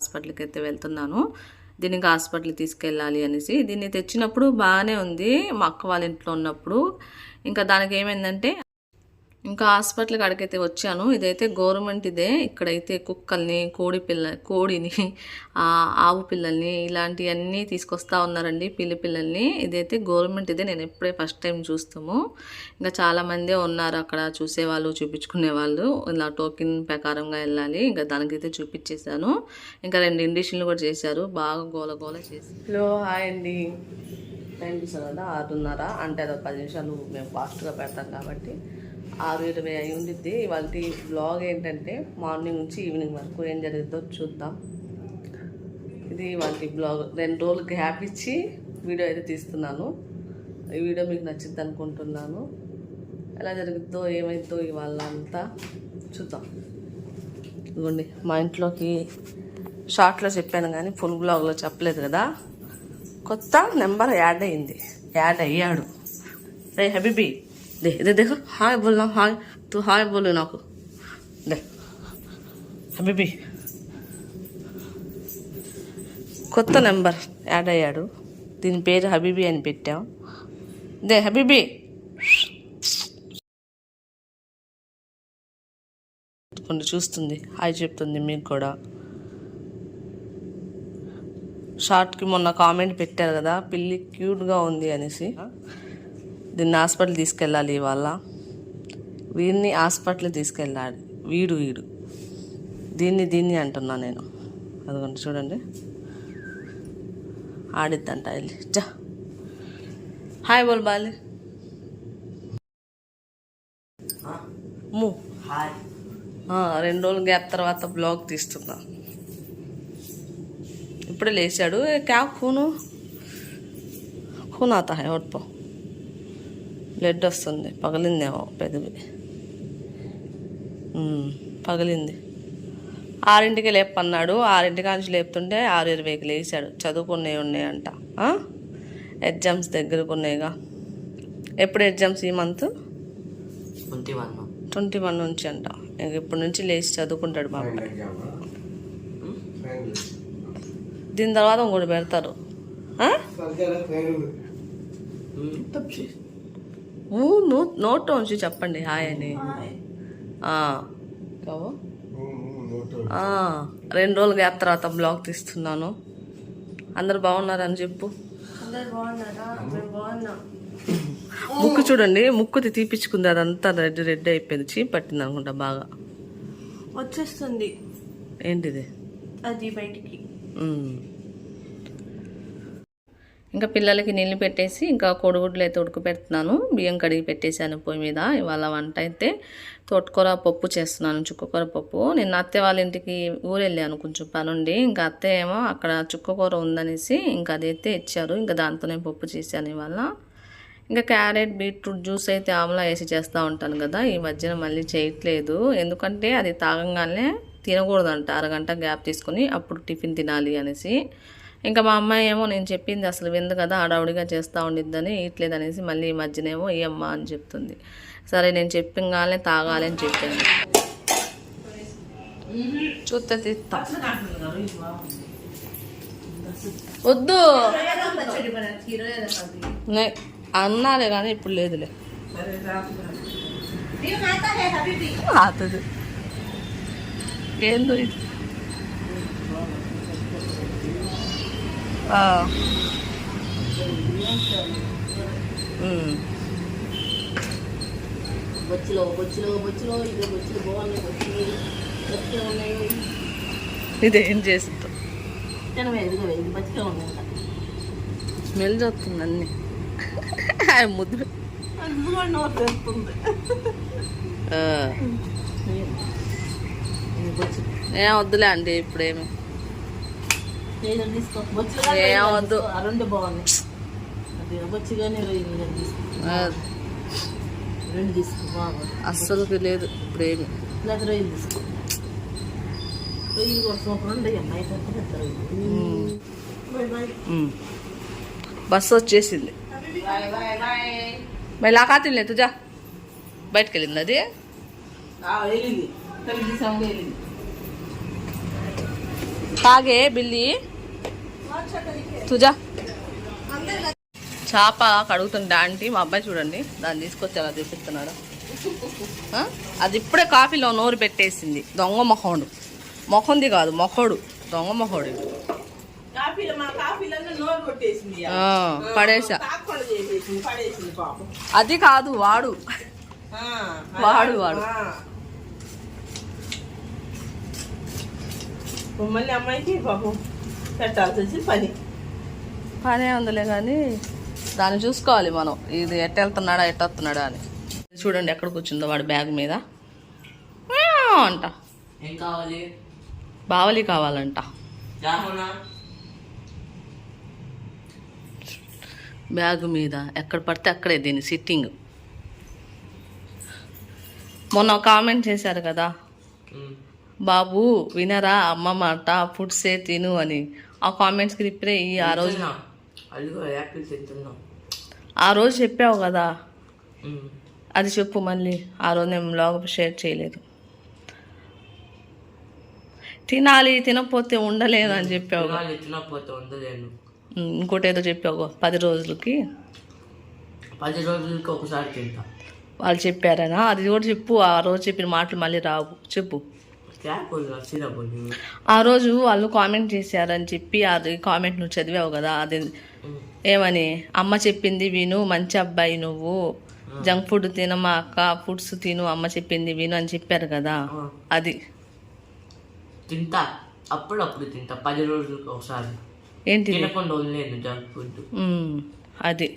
హాస్పిటల్కి అయితే వెళ్తున్నాను. దీనికి హాస్పిటల్కి తీసుకెళ్ళాలి అనేసి దీన్ని తెచ్చినప్పుడు బాగానే ఉంది. మా అక్క వాళ్ళ ఇంట్లో ఉన్నప్పుడు. ఇంకా దానికి ఏమైందంటే ఇంకా హాస్పిటల్ కాడికైతే వచ్చాను. ఇదైతే గవర్నమెంట్ ఇదే ఇక్కడైతే కుక్కల్ని కోడి పిల్ల కోడిని ఆవు పిల్లల్ని ఇలాంటివన్నీ తీసుకొస్తా ఉన్నారండి పిల్లి పిల్లల్ని. ఇదైతే గవర్నమెంట్ ఇదే నేను ఎప్పుడే ఫస్ట్ టైం చూస్తాము. ఇంకా చాలామందే ఉన్నారు అక్కడ చూసేవాళ్ళు చూపించుకునే వాళ్ళు ఇలా టోకెన్ ప్రకారంగా వెళ్ళాలి. ఇంకా దానికైతే చూపించేశాను. ఇంకా రెండు ఇండిషన్లు కూడా చేశారు. బాగా గోల గోల చేసి. హలో హాయ్ అండి. టైం చూసాను కదా ఆరున్నర. అంటే అది పది నిమిషాలు మేము ఫాస్ట్గా పెడతాం కాబట్టి. ఆరు ఇరవై అయి ఉండిద్ది. ఇవాళ బ్లాగ్ ఏంటంటే మార్నింగ్ నుంచి ఈవినింగ్ వరకు ఏం జరుగుతుందో చూద్దాం. ఇది ఇవాళ బ్లాగ్ రెండు రోజులు గ్యాప్ ఇచ్చి వీడియో అయితే తీస్తున్నాను. ఈ వీడియో మీకు నచ్చింది అనుకుంటున్నాను. ఎలా జరుగుతుందో ఏమైందో ఇవాళ అంతా చూద్దాం. ఇదిగోండి మా ఇంట్లోకి షార్ట్లో చెప్పాను కానీ ఫుల్ బ్లాగ్లో చెప్పలేదు కదా. కొత్త నెంబర్ యాడ్ అయింది. యాడ్ అయ్యాడు. రే హబీబీ. దే ఇదే देखो హాయ్ బోల్నా హాయ్ తూ హాయ్ బోలు నాకు దే హబీబీ కొత్త నెంబర్ యాడ్ అయ్యాడు దీని పేరు హబీబీ అని పెట్టాం దే హబీబీ కొన్ని చూస్తుంది హాయ్ చెప్తుంది మీకు కూడా షార్ట్కి మొన్న కామెంట్ పెట్టారు కదా పిల్లి క్యూట్గా ఉంది అనేసి. దీన్ని హాస్పిటల్ తీసుకెళ్ళాలి ఇవాళ. వీడిని హాస్పిటల్ తీసుకెళ్ళాలి. వీడు వీడు. దీన్ని దీన్ని అంటున్నా నేను. అదిగోండి చూడండి. ఆడిద్దంట వెళ్ళి. జా హాయ్ బోల్ బాలి. ము. రెండు రోజులు గ్యాప్ తర్వాత బ్లాగ్ తీస్తున్నా. ఇప్పుడే లేచాడు. క్యా ఖూను ఖూన్ ఆతా హై ఓట్పో బ్లడ్ వస్తుంది. పగిలిందేమో పెదవి. పగిలింది. ఆరింటికి లేపన్నాడు ఆరింటి నుంచి లేపుతుంటే ఆరు ఇరవైకి లేచాడు. చదువుకునే ఉన్నాయంట. ఆ? ఎగ్జామ్స్ దగ్గరకు ఉన్నాయిగా ఎప్పుడు ఎగ్జామ్స్ ఈ month? Twenty one. Twenty one నుంచి అంట. ఇంక ఇప్పటి నుంచి లేచి చదువుకుంటాడు బాబు. దీని తర్వాత ఇంకోటి పెడతారు. ఆ? ఊ, నో- నోట్లో ఉంచి చెప్పండి హాయ్ అని. ఆ. కావు? ఆ, రెండు రోజులు గ్యాప్ తర్వాత బ్లాగ్ తీస్తున్నాను. అందరు బాగున్నారని చెప్పు. ముక్కు చూడండి ముక్కుది తీపిచ్చుకుంది అదంతా రెడ్ రెడ్ అయిపోయింది చీప్ పట్టింది అనుకుంటా బాగా. వచ్చేస్తుంది. ఏంటిది? అది బయటికి. ఇంకా పిల్లలకి నీళ్ళు పెట్టేసి ఇంకా కోడిగుడ్లు అయితే ఉడకపెడుతున్నాను బియ్యం కడిగి పెట్టేశాను పొయ్యి మీద. ఇవాళ వంట అయితే తోటకూర పప్పు చేస్తున్నాను చుక్కకూర పప్పు. నిన్న అత్తయ్య వాళ్ళ ఇంటికి ఊరు వెళ్ళాను కొంచెం పనుండి. ఇంకా అత్తయ్య ఏమో అక్కడ చుక్కకూర ఉందనేసి ఇంకా అదైతే ఇచ్చారు. ఇంకా దాంతోనే పప్పు చేశాను ఇవాళ. ఇంకా క్యారెట్ బీట్రూట్ జ్యూస్ అయితే ఆమ్లా వేసి చేస్తూ ఉంటాను కదా. ఈ మధ్యన మళ్ళీ చేయట్లేదు. ఎందుకంటే అది తాగంగానే తినకూడదంట. అరగంట గ్యాప్ తీసుకొని అప్పుడు టిఫిన్ తినాలి అనేసి. ఇంకా మా అమ్మాయి ఏమో నేను చెప్పింది అసలు విందు కదా హడావుడిగా చేస్తూ ఉండిద్దని ఇట్లేదు అనేసి మళ్ళీ ఈ మధ్యనేమో ఏ అమ్మ అని చెప్తుంది. సరే నేను చెప్పినగానే తాగాలి అని చెప్పాను చూస్తే తీస్తా వద్దు. నే- అన్నాలే కానీ ఇప్పుడు లేదులే. ఏందో ఇది? బతికే ఉన్నాయి స్మెల్ చూస్తుంది అన్ని. ముద్దు. ఇది ఏం వద్దులే అండి ఇప్పుడేమి. రెండు బాగున్నాయి. బొచ్చుగానే తీసుకో. రెండు లేదు. ఇప్పుడేమి లేదా రొయ్యలు తీసుకో. రొయ్యలు అమ్మాయి. బస్సు వచ్చేసింది. మరి లాకాతి లేదు తుజా. బయటకు వెళ్ళింది అది? వెళ్ళింది. తాగే బిల్లి. తుజా. చేప కడుగుతుండే ఆంటీ మా అబ్బాయి చూడండి. దాన్ని తీసుకొచ్చి అలా చూపిస్తున్నాడు? అది ఇప్పుడే కాఫీలో నోరు పెట్టేసింది. దొంగ మొహోడు. మొహంది కాదు మొహోడు. దొంగ మొహోడు కాఫీలో మా కాఫీలన్నీ నోరు కొట్టేసింది ఆ, పడేసా అది కాదు వాడు. ఆ, వాడు, వాడు. అమ్మాయికి పాపం. పెట్టాల్సి పని. పనే ఉందిలే కానీ దాన్ని చూసుకోవాలి మనం. ఇది ఎట్ట వెళ్తున్నాడా ఎట్ట వస్తున్నాడా అని. చూడండి ఎక్కడ కూర్చుందో వాడి బ్యాగ్ మీద. అంట. ఏం కావాలి? బావలి కావాలంట. బ్యాగ్ మీద ఎక్కడ పడితే అక్కడే దీని సిట్టింగ్ మొన్న కామెంట్ చేశారు కదా. బాబు వినరా అమ్మ మాట ఫుడ్సే తిను అని. ఆ కామెంట్స్కి రిప్లై ఇయ్యి ఆ రోజు యాపిల్ తింటున్నాం. ఆ రోజు చెప్పావు కదా. అది చెప్పు మళ్ళీ. ఆ రోజు నేను బ్లాగ్ షేర్ చేయలేదు. తినాలి తినకపోతే ఉండలేను అని చెప్పావు. తినాలి తినకపోతే ఉండలేను. ఇంకోటి ఏదో చెప్పావు. పది రోజులకి. పది రోజులకి ఒకసారి తింటా. వాళ్ళు చెప్పారనా? అది కూడా చెప్పు. ఆ రోజు చెప్పిన మాటలు మళ్ళీ రావు. చెప్పు. ఆ రోజు వాళ్ళు కామెంట్ చేశారని చెప్పి అది కామెంట్ నువ్వు చదివావు కదా అది ఏమని? అమ్మ చెప్పింది విను మంచి అబ్బాయి నువ్వు. జంక్ ఫుడ్ తినమా అక్క? ఫుడ్స్ తిను అమ్మ చెప్పింది విను అని చెప్పారు కదా. అది. తింటా. అప్పుడప్పుడు తింటా. పది రోజులకు ఒకసారి. ఏంటి జంక్ ఫుడ్ అది.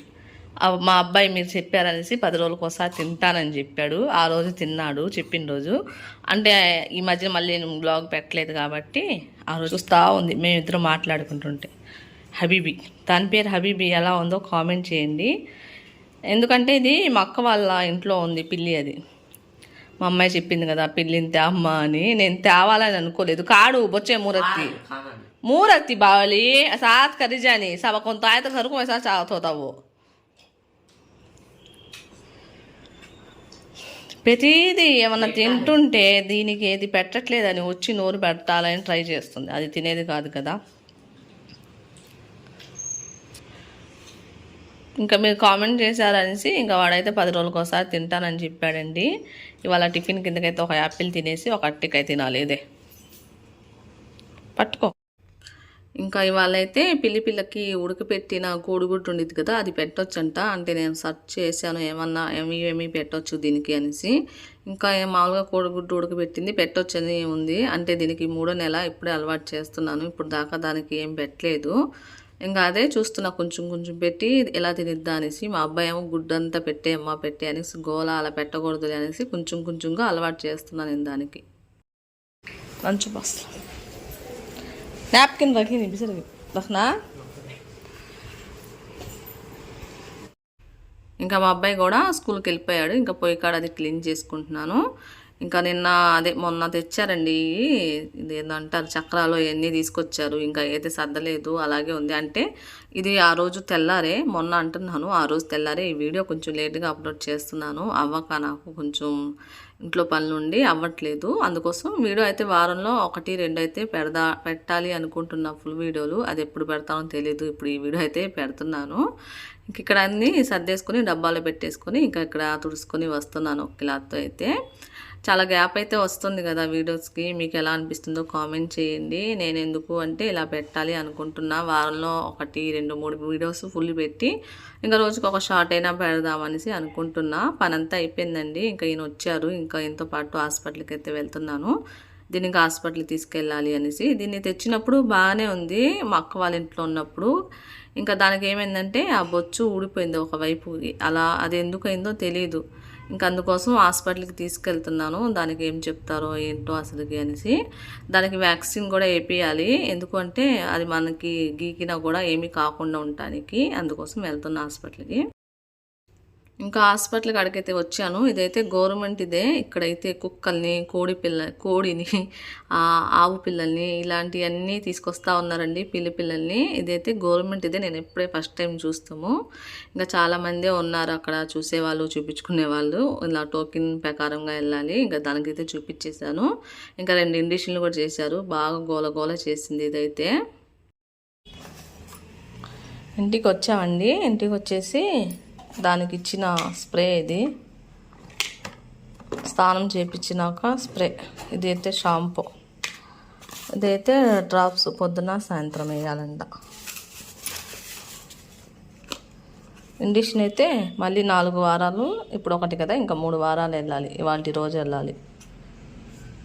మా అబ్బాయి మీరు చెప్పారనేసి పది రోజులకు ఒకసారి తింటానని చెప్పాడు. ఆ రోజు తిన్నాడు చెప్పిన రోజు. అంటే ఈ మధ్య మళ్ళీ నేను బ్లాగ్ పెట్టలేదు కాబట్టి ఆ రోజు చూస్తూ ఉంది. మేమిద్దరం మాట్లాడుకుంటుంటే. హబీబీ. దాని పేరు హబీబీ. ఎలా ఉందో కామెంట్ చేయండి. ఎందుకంటే ఇది మా అక్క వాళ్ళ ఇంట్లో ఉంది పిల్లి అది. మా అమ్మాయి చెప్పింది కదా పిల్లిని తేమ్మ అని. నేను తేవాలని అనుకోలేదు. కాడు బొచ్చే మూరత్తి. మూరత్తి బావలి సాత్ కరిజాని సభ కొంత ఆయత సరుకు సాత్ తోతావు ప్రతిదీ ఏమన్నా తింటుంటే దీనికి ఏది పెట్టట్లేదని వచ్చి నోరు పెట్టాలని ట్రై చేస్తుంది. అది తినేది కాదు కదా. ఇంకా మీరు కామెంట్ చేశారనేసి ఇంకా వాడైతే పది రోజులకు ఒకసారి తింటానని చెప్పాడండి. ఇవాళ టిఫిన్ కిందకైతే ఒక యాపిల్ తినేసి ఒక అట్టికాయ తినాలి ఇదే. పట్టుకో. ఇంకా ఇవాళ అయితే పిల్లి పిల్లకి ఉడకపెట్టిన కోడిగుడ్డు ఉండేది కదా అది పెట్టొచ్చంట. అంటే నేను సర్చ్ చేశాను ఏమన్నా ఏమి ఏమి పెట్టొచ్చు దీనికి అనేసి. ఇంకా మామూలుగా కోడిగుడ్డు ఉడకబెట్టింది పెట్టొచ్చని ఉంది. అంటే దీనికి మూడో నెల ఇప్పుడే అలవాటు చేస్తున్నాను. ఇప్పుడు దాకా దానికి ఏం పెట్టలేదు. ఇంకా అదే చూస్తున్నా కొంచెం కొంచెం పెట్టి ఎలా తినిద్దా అనేసి. మా అబ్బాయి ఏమో గుడ్డు అంతా పెట్టే అమ్మ పెట్టే అనేసి గోల అలా పెట్టకూడదు అనేసి కొంచెం కొంచెంగా అలవాటు చేస్తున్నాను నేను దానికి. Lunch box. Napkin lagi nih bisa lagi ఇంకా మా అబ్బాయి కూడా స్కూల్కి వెళ్ళిపోయాడు. ఇంకా పోయి కాడ అది క్లీన్ చేసుకుంటున్నాను. ఇంకా నిన్న అదే మొన్న తెచ్చారండి. ఇది ఏంటంటారు చక్రాలు ఇవన్నీ తీసుకొచ్చారు. ఇంకా అయితే సర్దలేదు అలాగే ఉంది. అంటే ఇది ఆ రోజు తెల్లారే మొన్న అంటున్నాను ఆ రోజు తెల్లారే ఈ వీడియో కొంచెం లేట్గా అప్లోడ్ చేస్తున్నాను. అవ్వక నాకు కొంచెం ఇంట్లో పనులు ఉండి అవ్వట్లేదు. అందుకోసం వీడియో అయితే వారంలో ఒకటి రెండు అయితే పెడదా పెట్టాలి అనుకుంటున్నా ఫుల్ వీడియోలు. అది ఎప్పుడు పెడతానో తెలియదు ఇప్పుడు ఈ వీడియో అయితే పెడుతున్నాను. ఇంక ఇక్కడ అన్నీ సర్దేసుకొని డబ్బాలో పెట్టేసుకొని ఇంకా ఇక్కడ తుడుచుకొని వస్తున్నాను క్లాత్తో అయితే. చాలా గ్యాప్ అయితే వస్తుంది కదా వీడియోస్కి. మీకు ఎలా అనిపిస్తుందో కామెంట్ చేయండి. నేను ఎందుకు అంటే ఇలా పెట్టాలి అనుకుంటున్నా. వారంలో ఒకటి రెండు మూడు వీడియోస్ ఫుల్ పెట్టి ఇంకా రోజుకి ఒక షార్ట్ అయినా పెడదామనేసి అనుకుంటున్నా. పని అంతా అయిపోయిందండి. ఇంకా ఈయన వచ్చారు. ఇంకా ఈయనతో పాటు హాస్పిటల్కి అయితే వెళ్తున్నాను. దీనికి హాస్పిటల్కి తీసుకెళ్ళాలి అనేసి. దీన్ని తెచ్చినప్పుడు బాగానే ఉంది. మా అక్క వాళ్ళ ఇంట్లో ఉన్నప్పుడు ఇంకా దానికి ఏమైందంటే ఆ బొచ్చు ఊడిపోయింది ఒకవైపు. అలా అది ఎందుకైందో తెలియదు ఇంకా అందుకోసం హాస్పిటల్కి తీసుకెళ్తున్నాను. దానికి ఏం చెప్తారో ఏంటో అసలుకి అనేసి. దానికి వ్యాక్సిన్ కూడా వేపియాలి ఎందుకంటే అది మనకి గీకినా కూడా ఏమీ కాకుండా ఉండటానికి అందుకోసం వెళ్తున్నా హాస్పిటల్కి. ఇంకా హాస్పిటల్కి అడిగైతే వచ్చాను. ఇదైతే గవర్నమెంట్ ఇదే. ఇక్కడైతే కుక్కల్ని కోడి పిల్ల కోడిని ఆవు పిల్లల్ని ఇలాంటివన్నీ తీసుకొస్తా ఉన్నారండి పిల్లి పిల్లల్ని. ఇదైతే గవర్నమెంట్ ఇదే. నేను ఎప్పుడే ఫస్ట్ టైం చూస్తాము. ఇంకా చాలామందే ఉన్నారు అక్కడ చూసేవాళ్ళు చూపించుకునే వాళ్ళు. ఇలా టోకెన్ ప్రకారంగా వెళ్ళాలి. ఇంకా దానికైతే చూపించేశాను. ఇంకా రెండు ఇండిషన్లు కూడా చేశారు. బాగా గోల గోల చేసింది ఇదైతే. ఇంటికి వచ్చామండి ఇంటికి వచ్చేసి దానికి ఇచ్చిన స్ప్రే ఇది. స్నానం చేయించినాక స్ప్రే. ఇది అయితే షాంపూ. ఇదైతే డ్రాప్స్ పొద్దున సాయంత్రం వేయాలంట. ఇండిషన్ అయితే మళ్ళీ నాలుగు వారాలు ఇప్పుడు ఒకటి కదా ఇంకా మూడు వారాలు వెళ్ళాలి. ఇవాళ రోజు వెళ్ళాలి.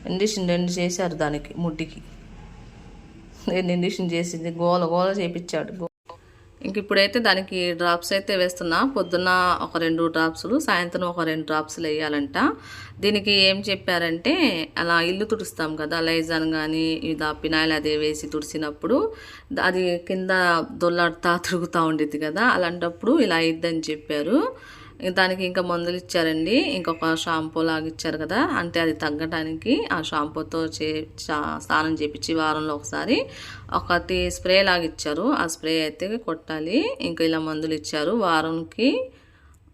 ఇండిషన్ రెండు చేశారు దానికి ముడ్డికి నేను ఇండిషన్ చేసింది గోల గోల చేపించాడు ఇంక ఇప్పుడైతే దానికి డ్రాప్స్ అయితే వేస్తున్నా. పొద్దున్న ఒక రెండు డ్రాప్స్లు సాయంత్రం ఒక రెండు డ్రాప్స్లు వేయాలంట. దీనికి ఏం చెప్పారంటే అలా ఇల్లు తుడుస్తాం కదా లైజాన్ కానీ ఇది పినాయిల్ అది వేసి తుడిచినప్పుడు అది కింద దొల్లాడుతా తిరుగుతూ ఉండేది కదా అలాంటప్పుడు ఇలా అయిద్దని చెప్పారు. దానికి ఇంకా మందులు ఇచ్చారండి. ఇంకొక షాంపూ లాగా ఇచ్చారు కదా. అంటే అది తగ్గడానికి ఆ షాంపూతో చే స్నానం చేపించి వారంలో ఒకసారి ఒకటి స్ప్రే లాగా ఇచ్చారు. ఆ స్ప్రే అయితే కొట్టాలి. ఇంకా ఇలా మందులు ఇచ్చారు. వారంకి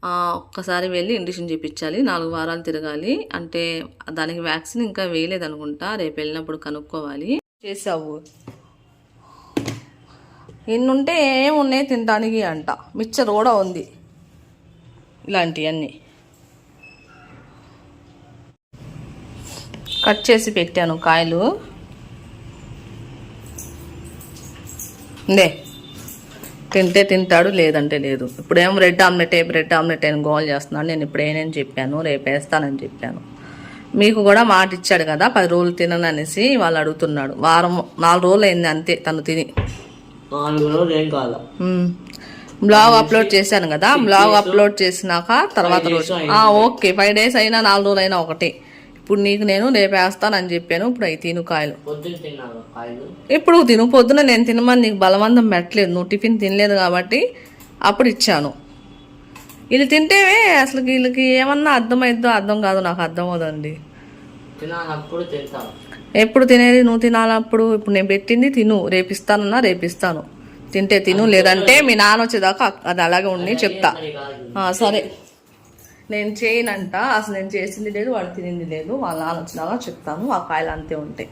ఒక్కసారి వెళ్ళి ఇండిషన్ చేయించాలి నాలుగు వారాలు తిరగాలి. అంటే దానికి వ్యాక్సిన్ ఇంకా వేయలేదు అనుకుంటా. రేపు వెళ్ళినప్పుడు కనుక్కోవాలి. చేసావు ఎన్నుంటే ఏమున్నాయి తినడానికి అంట. మిక్చర్ కూడా ఉంది. ఇలాంటివన్నీ కట్ చేసి పెట్టాను కాయలు. నే తింటే తింటాడు లేదంటే లేదు. ఇప్పుడేమో రెడ్ ఆమ్లెట్ బ్రెడ్ ఆమ్లెట్ అని గోల్ చేస్తున్నాడు. నేను ఇప్పుడు ఏనేం చెప్పాను రేపు వేస్తానని చెప్పాను. మీకు కూడా మాట ఇచ్చాడు కదా పది రోజులు తినను అనేసి వాళ్ళు అడుగుతున్నాడు. వారం నాలుగు రోజులు అయింది అంతే తను తిని. నాలుగు రోజులు ఏం మ్మ్. బ్లాగ్ అప్లోడ్ చేశాను కదా బ్లాగ్ అప్లోడ్ చేసినాక తర్వాత రోజు. ఓకే ఫైవ్ డేస్ అయినా నాలుగు రోజులు అయినా ఒకటి. ఇప్పుడు నీకు నేను రేపు వేస్తానని చెప్పాను ఇప్పుడు అవి తిను కాయలు. ఇప్పుడు తిను పొద్దున నేను తినమని నీకు బలవంతం పెట్టలేదు నువ్వు టిఫిన్ తినలేదు కాబట్టి అప్పుడు ఇచ్చాను. వీళ్ళు తింటేవే అసలు వీళ్ళకి ఏమన్నా అర్థమైద్దో అర్థం కాదు నాకు అర్థం అవుదండి ఎప్పుడు తినేది నువ్వు తినాలప్పుడు ఇప్పుడు నేను పెట్టింది తిను రేపిస్తానన్నా రేపిస్తాను తింటే తిను లేదంటే మీ నాన్న వచ్చేదాకా అది అలాగే ఉండి చెప్తా. సరే. నేను చేయనంట అసలు నేను చేసింది లేదు వాడు తినింది లేదు వాళ్ళ నాన్న వచ్చినాక చెప్తాను ఆ కాయలు అంతే ఉంటాయి.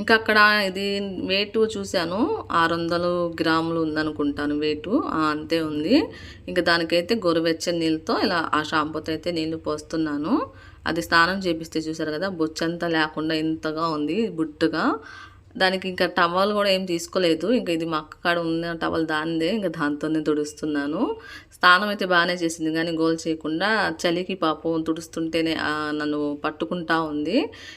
ఇంకా అక్కడ ఇది వెయిట్ చూశాను ఆరు వందలు గ్రాములు ఉందనుకుంటాను వెయిట్ అంతే ఉంది. ఇంకా దానికైతే గోరువెచ్చని నీళ్ళతో ఇలా ఆ షాంపూతో అయితే నీళ్ళు పోస్తున్నాను. అది స్నానం చేపిస్తే చూసారు కదా బొచ్చంతా లేకుండా ఇంతగా ఉంది బుట్టుగా. దానికి ఇంకా టవల్ కూడా ఏం తీసుకోలేదు. ఇంకా ఇది మా అక్క కాడ ఉన్న టవల్ దానిదే ఇంకా దాంతోనే తుడుస్తున్నాను. స్నానం అయితే బాగానే చేసింది కానీ గోల్ చేయకుండా చలికి పాపం తుడుస్తుంటేనే నన్ను పట్టుకుంటా ఉంది.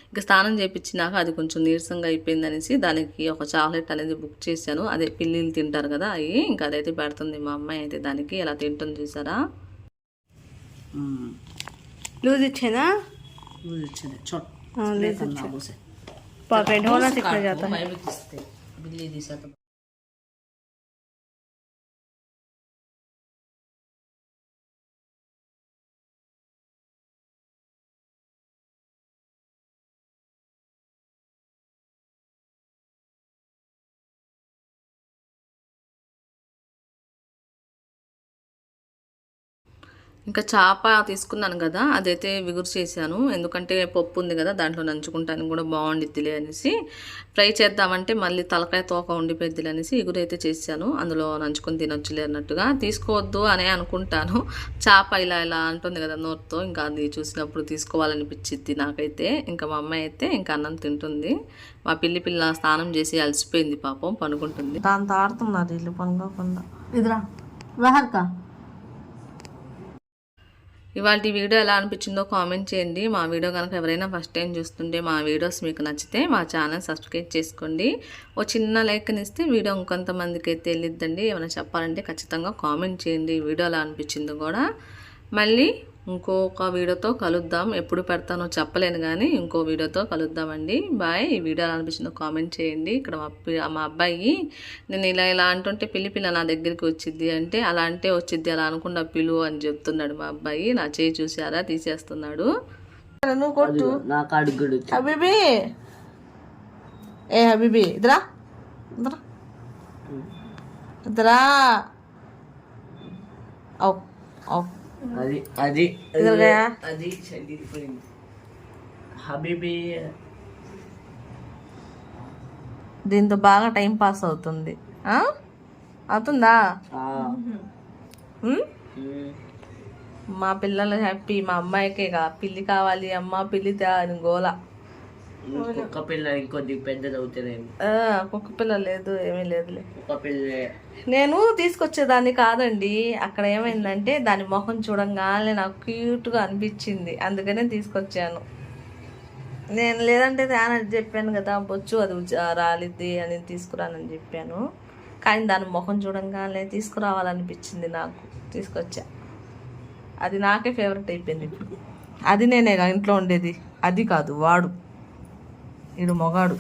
ఇంకా స్నానం చేయించినాక అది కొంచెం నీరసంగా అయిపోయింది అనేసి దానికి ఒక చాక్లెట్ అనేది బుక్ చేశాను. అదే పిల్లిని తింటారు కదా అవి. ఇంకా అదైతే పెడుతుంది మా అమ్మాయి అయితే దానికి. ఎలా తింటుంది చూసారా? లూజ్ ఇచ్చేదా. లూజ్ ఇచ్చేది చూడ पॉकेट होना सिखा जाता है बिल्ली दिशा ఇంకా చేప తీసుకున్నాను కదా అదైతే విగురు చేశాను. ఎందుకంటే పప్పు ఉంది కదా దాంట్లో నంచుకుంటానికి కూడా బాగుండిద్దిలే అనేసి. ఫ్రై చేద్దామంటే మళ్ళీ తలకాయ తోక ఉండిపోయిద్దిలే అనేసి ఇగురు అయితే చేశాను. అందులో నంచుకుని తినొచ్చులే అన్నట్టుగా. తీసుకోవద్దు అనే అనుకుంటాను. చేప ఇలా ఇలా అంటుంది కదా నోరుతో ఇంకా అది చూసినప్పుడు తీసుకోవాలనిపించింది నాకైతే. ఇంకా మా అమ్మాయి అయితే ఇంకా అన్నం తింటుంది. మా పిల్లి పిల్ల స్నానం చేసి అలసిపోయింది పాపం పనుకుంటుంది దాంతో ఆడుతున్నారు ఇల్లు పనుకోకుండా. ఇదిరా వెహర్కా. ఇవాళ ఈ వీడియో ఎలా అనిపించిందో కామెంట్ చేయండి. మా వీడియో కనుక ఎవరైనా ఫస్ట్ టైం చూస్తుంటే మా వీడియోస్ మీకు నచ్చితే మా ఛానల్ సబ్స్క్రైబ్ చేసుకోండి. ఓ చిన్న లైక్ ఇస్తే వీడియో ఇంకొంతమందికి అయితే వెళ్ళిద్దండి. ఏమైనా చెప్పాలంటే ఖచ్చితంగా కామెంట్ చేయండి. వీడియో ఎలా అనిపించిందో కూడా మళ్ళీ ఇంకొక వీడియోతో కలుద్దాం. ఎప్పుడు పెడతానో చెప్పలేను కానీ ఇంకో వీడియోతో కలుద్దామండి. బాయ్. ఈ వీడియో ఎలా అనిపించిందో కామెంట్ చేయండి. ఇక్కడ మా మా అబ్బాయి నేను ఇలా ఇలా అంటుంటే పిల్లి పిల్ల నా దగ్గరికి వచ్చింది అంటే అలా అంటే వచ్చింది అలా అనుకున్న పిలు అని చెప్తున్నాడు మా అబ్బాయి. నా చేయి చూసారా తీసేస్తున్నాడు. కొట్టు. హబీబీ! ఏ హబీబీ ఓ అది అది అది హబీబీ దీంతో బాగా టైం పాస్ అవుతుంది. ఆ? అవుతుందా? మా పిల్లలు హ్యాపీ మా అమ్మాయికే కా పిల్లి కావాలి అమ్మ పిల్లి గోల. కుక్క పిల్ల ఇంకొద్ది పెద్దది అవుతుందేమో ఆ, కుక్క పిల్ల లేదు ఏమీ లేదులే. కుక్క పిల్ల నేను తీసుకొచ్చేదాన్ని కాదండి. అక్కడ ఏమైందంటే దాని మొహం చూడంగానే నాకు క్యూట్గా అనిపించింది. అందుకనే తీసుకొచ్చాను. నేను లేదంటే తేనని చెప్పాను కదా బొచ్చు అది రాలిద్ది అని తీసుకురానని చెప్పాను. కానీ దాని మొహం చూడంగానే తీసుకురావాలనిపించింది నాకు. తీసుకొచ్చా. అది నాకే ఫేవరెట్ అయిపోయింది ఇప్పుడు. అది నేనే ఇంట్లో ఉండేది. అది కాదు వాడు. వీడు మొగాడు